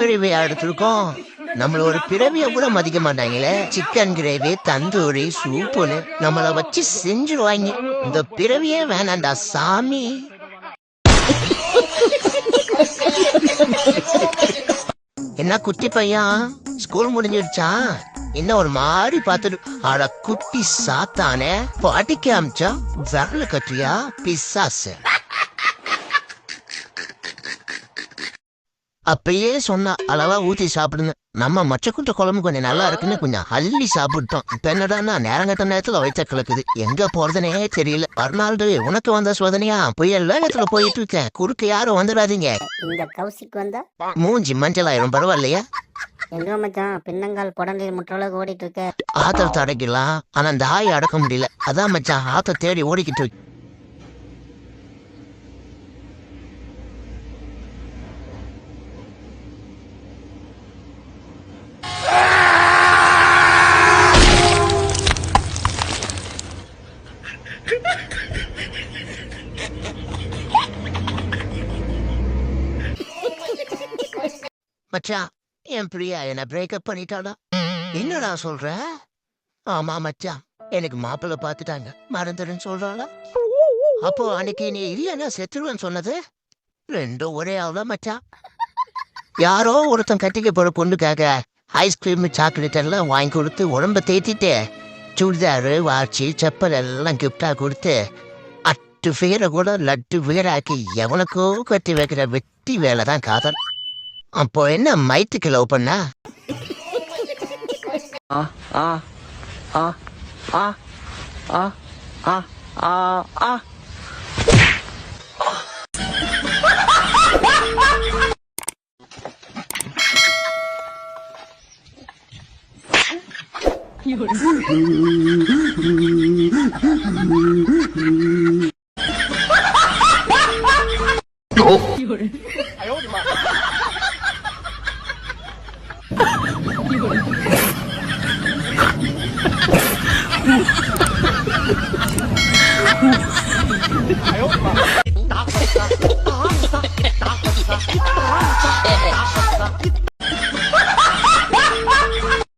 பிறவியா எடுத்திருக்கோம் நம்மள ஒரு பிறவிய கூட மதிக்க மாட்டாங்களே? சிக்கன் கிரேவி தந்தூரி சூப்புன்னு நம்மள வச்சு செஞ்சுருவாங்க. இந்த பிறவியே வேணாண்டா சாமி. என்ன குட்டி பையன்? ஸ்கூல் முடிஞ்சிடுச்சா என்ன ஒரு மாதிரி பார்த்துட்டு அட குட்டி சாத்தானே பாட்டிக்கு அமிச்சா விரல கட்டியா பிசாசு? அப்பயே சொன்னா அளவா ஊத்தி சாப்பிடுங்க நம்ம மச்சக்குட்ட குழம்பு கொஞ்சம் நல்லா இருக்குன்னு கொஞ்சம் அள்ளி சாப்பிட்டோம். இப்ப என்னடான்னா நேரங்கட்ட நேரத்துல வயிற்ற கிழக்குது எங்க போறதுனே தெரியல. அருணாள்டு உனக்கு வந்த சோதனையா? புயல் வேகத்துல போயிட்டு இருக்கேன். குறுக்க யாரும் வந்துடாதீங்க. இந்த கௌசிக் வந்தா? மூஞ்சி மஞ்சள் ஆயிரும் பரவாயில்லையா? எங்க மச்சான்? பின்னங்கால் புடலில் முற்றளவுக்கு ஓடிட்டு இருக்க. ஆத்திரத்தை அடைக்கலாம் ஆனா அந்த ஆயை அடக்க முடியல. அதான் மச்சான் ஆத்த தேடி ஓடிக்கிட்டு மச்சான் என் பிரியா என்ன பிரேக்கப் பண்ணிட்டாளா? என்னடா சொல்ற? ஆமா மச்சான் எனக்கு மாப்பிள்ள பார்த்துட்டாங்க மறந்துடுன்னு சொல்றாளா? அப்போ அன்னைக்கு நீ இல்லைன்னா செத்துருவேன்னு சொன்னது? ரெண்டும் ஒரே ஆளா மச்சான் யாரோ ஒருத்தன் கட்டிக்க போற பொண்ணுக்காக ஐஸ்கிரீம் சாக்லேட் எல்லாம் வாங்கி கொடுத்து உடம்ப தேத்திட்டு சுடிதாரு வாட்சி செப்பல் எல்லாம் கிஃப்டா கொடுத்து அட்டு பேரை கூட லட்டு பேராக்கி எவனுக்கோ கட்டி வைக்கிற வெட்டி வேலை தான் காதல். அப்போ என்ன மைத்துக்கு லவ் பண்ணா Oh. Ayaw pa.